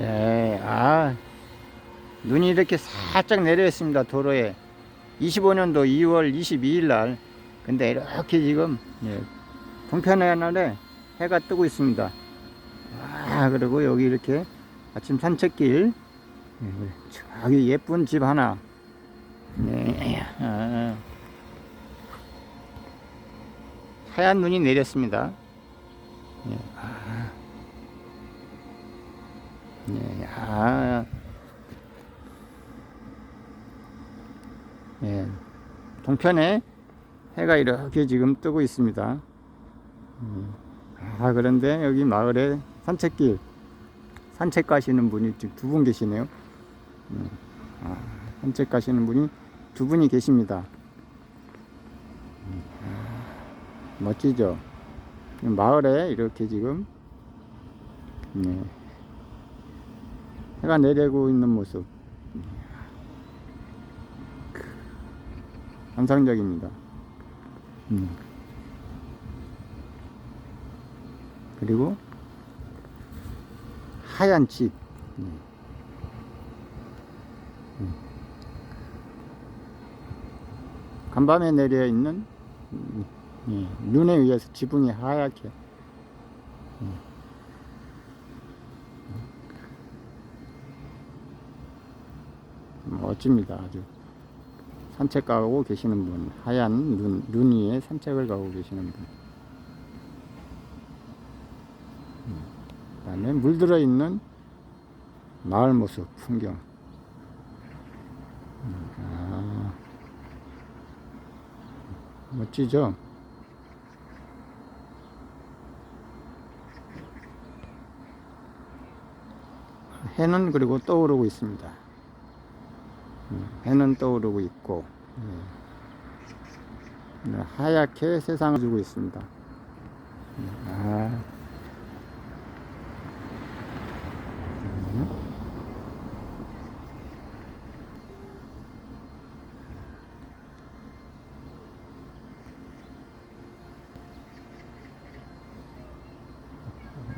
네, 아, 눈이 이렇게 살짝 내려 있습니다, 도로에. 25년도 2월 22일 날. 근데 이렇게 지금, 예, 동편의 날에 해가 뜨고 있습니다. 아, 그리고 여기 이렇게 아침 산책길, 예, 저기 예쁜 집 하나. 네, 아, 하얀 눈이 내렸습니다. 예, 아. 예, 아, 예, 동편에 해가 이렇게 지금 뜨고 있습니다. 음, 아, 그런데 여기 마을에 산책길, 산책 가시는 분이 지금 두 분 계시네요. 음, 아, 산책 가시는 분이 두 분이 계십니다. 음, 아, 멋지죠? 마을에 이렇게 지금, 네. 해가 내리고 있는 모습 환상적입니다. 음. 그리고 하얀 집. 음. 음. 간밤에 내려 있는 음, 예, 눈에 의해서 지붕이 하얗게 멋집니다. 아주 산책 가고 계시는 분, 하얀 눈, 눈 위에 산책을 가고 계시는 분. 음, 그다음에 물 들어 있는 마을 모습, 풍경. 음, 아, 멋지죠? 해는 그리고 떠오르고 있습니다. 음, 해는 떠오르고 있고 예. 네, 하얗게 세상을 주고 있습니다. 음, 아. 음.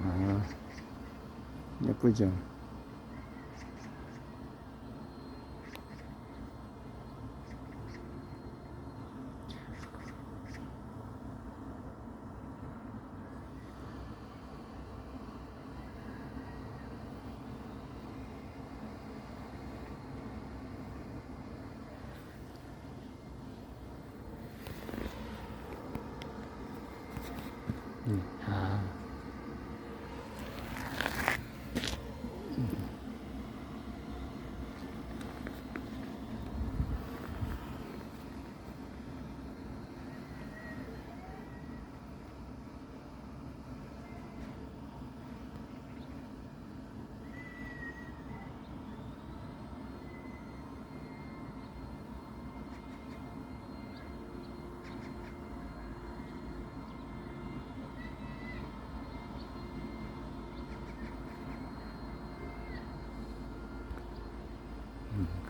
아, 예쁘죠? 아.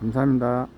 감사합니다.